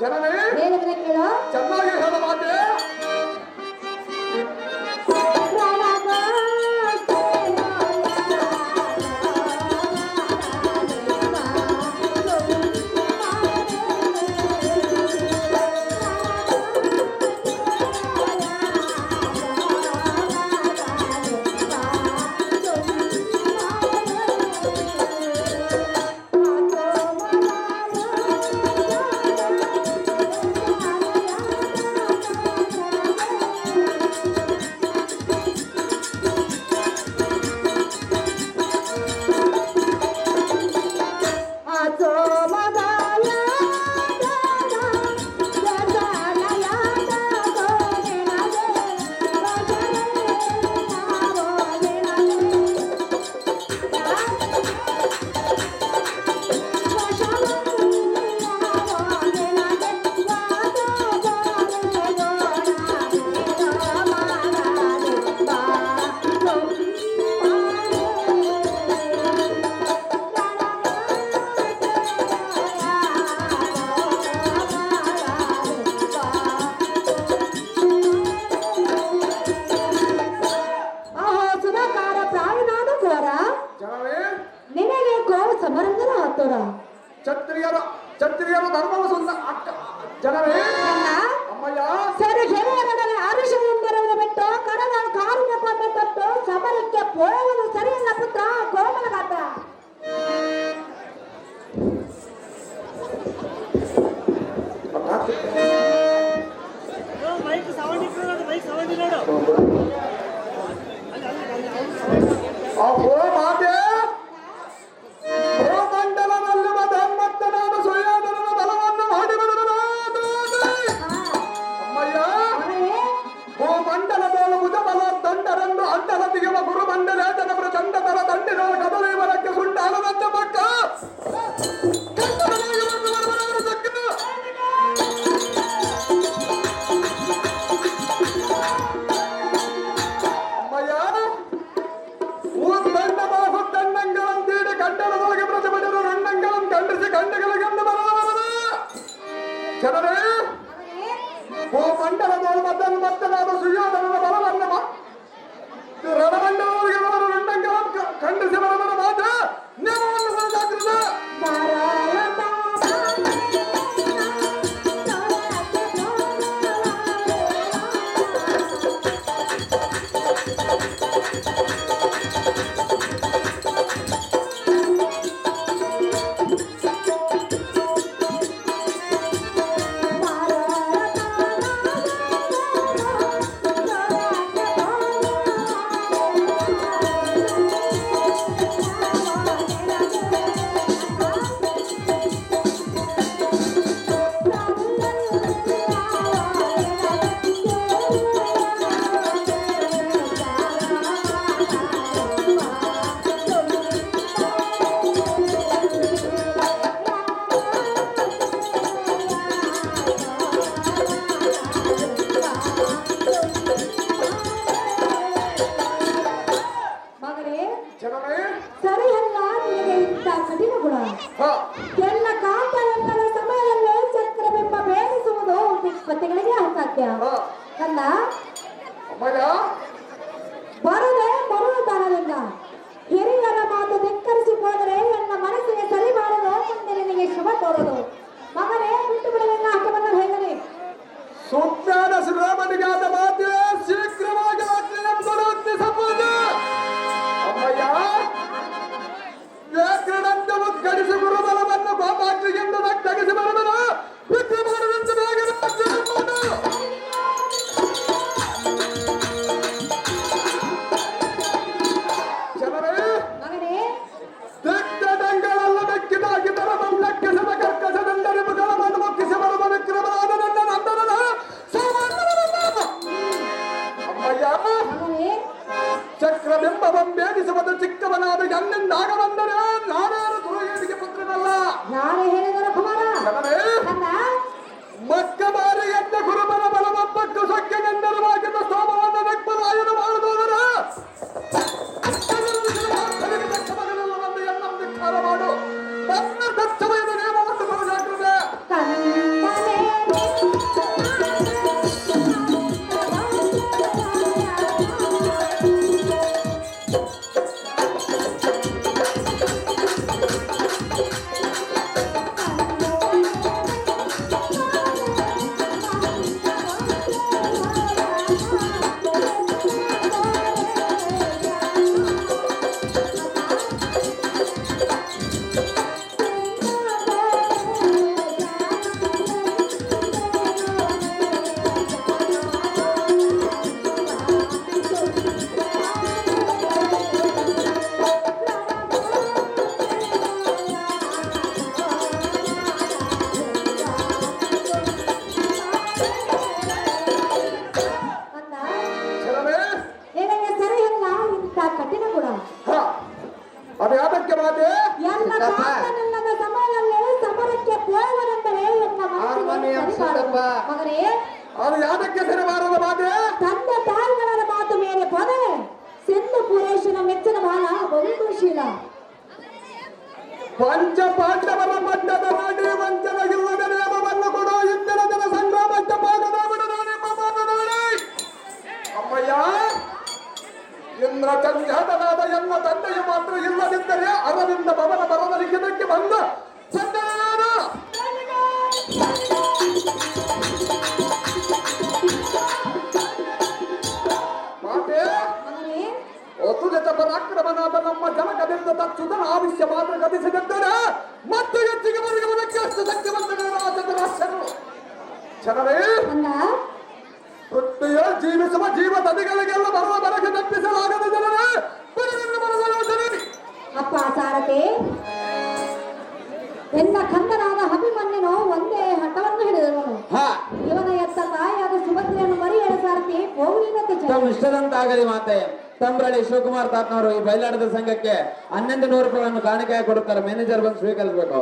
ಜನನೇ ಚೆನ್ನಾಗಿ ಹೇಳ ಮಾತೆ ಧರ್ಮವು ಸ್ವಂತ ಜನರೇ ಜನರೇ ಓ ಮಂಡಲ ಮದ್ದಲು ಮತ್ತನಾದ ಸುಯೋಧನ ಸತ್ಯ ನನ್ನ ಬರದೆ ಬರುವುದರಲಿಲ್ಲ ಹಿರಿಯರ ಮಾತು ಧಿಕ್ಕರಿಸಿ ಹೋದರೆ ನನ್ನ ಮನಸ್ಸಿಗೆ ಸರಿ ಮಾಡಲು ಮುಂದೆ ನಿನಗೆ ಶುಭ ಕೋರದು. ಮಗನೇ ಬಿಟ್ಟು ಬಿಡಲಿಲ್ಲ ಅಕ್ಕಬಂದ ಹೇಗನೆ 사랑하는 아들 낳는 나가 만나 ಸರಿ ಸಿದ್ದಪ್ಪ. ಮಾಡುವುದು. ಮಗನೇ ಅದು ಯಾದಕ್ಕೆ ಸರಿಬಾರದ ಮಾತೆ ತಂದೆ ತಾಯಿಗಳ ಮಾತು ಮೇಲೆ ಪೊದೆ ಸಿಂಧು ಪುರೇಶನ ಮೆಚ್ಚಿನ ಬಾಲ ಬಹುಶೀಲ ಪಂಚ ಪಾಂಡವರ ಮಟ್ಟದ ಮಾಡಿ ವಂಚನೆಗಿಲ್ಲದ ನಿಯಮವನ್ನು ಕೊಡು ಇಂದಿನ ಜನ ಸಂಗ್ರಾಮಕ್ಕೆ ಭಾಗದ ಬಿಡದು ನಿಮ್ಮ ಮಾತನಾಡಿ ಅಮ್ಮಯ್ಯ ಇಂದ್ರ ಚಂದ್ರನಾದ ಎಲ್ಲ ತಂದೆಯು ಮಾತ್ರ ಇಲ್ಲದಿದ್ದರೆ ಅರವಿಂದ ಭವನ ಬರದ ಲಿಖಿತಕ್ಕೆ ಬಂದ ಜನಕದಿಂದ ತಕ್ಷಣ ಆವಿಷ್ಯ ಮಾತ್ರ ಗತಿಸಿದಂದರೆ ಮತ್ತು ಹೆಚ್ಚಿಗೆ ಬರುವುದಕ್ಕೆ ಅಷ್ಟು ಶಕ್ತಿವಂತರಾದರು ಜನರೇ ಪೃಥ್ವಿಯ ಜೀವಿಸುವ ಜೀವ ತದಿಗಳಿಗೆಲ್ಲ ಬರುವ ಬರಕ್ಕೆ ತಪ್ಪಿಸಲಾಗದ ಜನರೇ ಅಪ್ಪ ಸಾರಥಿ ಎನ್ನ ಕಂದನಾದ ಅಭಿಮನ್ಯನು ಒಂದೇ ಹಠವನ್ನು ಹಿಡಿದವನು ಇವನ ಎತ್ತ ತಾಯಿಯಾದ ಸುಭದ್ರೆಯನ್ನು ಸಾರಥಿ ಹೋಗಲಿ ತಮ್ಮ ಇಷ್ಟದಂತಾಗಲಿ ಮಾತೆ. ತಂಬ್ರಳ್ಳಿ ಶಿವಕುಮಾರ್ ತಾತ್ನವರು ಈ ಬಯಲಾಟದ ಸಂಘಕ್ಕೆ ಹನ್ನೊಂದು ನೂರು ರೂಪಾಯಿಗಳನ್ನು ಕಾಣಿಕೆಯಾಗಿ ಕೊಡುತ್ತಾರೆ. ಮ್ಯಾನೇಜರ್ ಬಂದು ಸ್ವೀಕರಿಸಬೇಕು.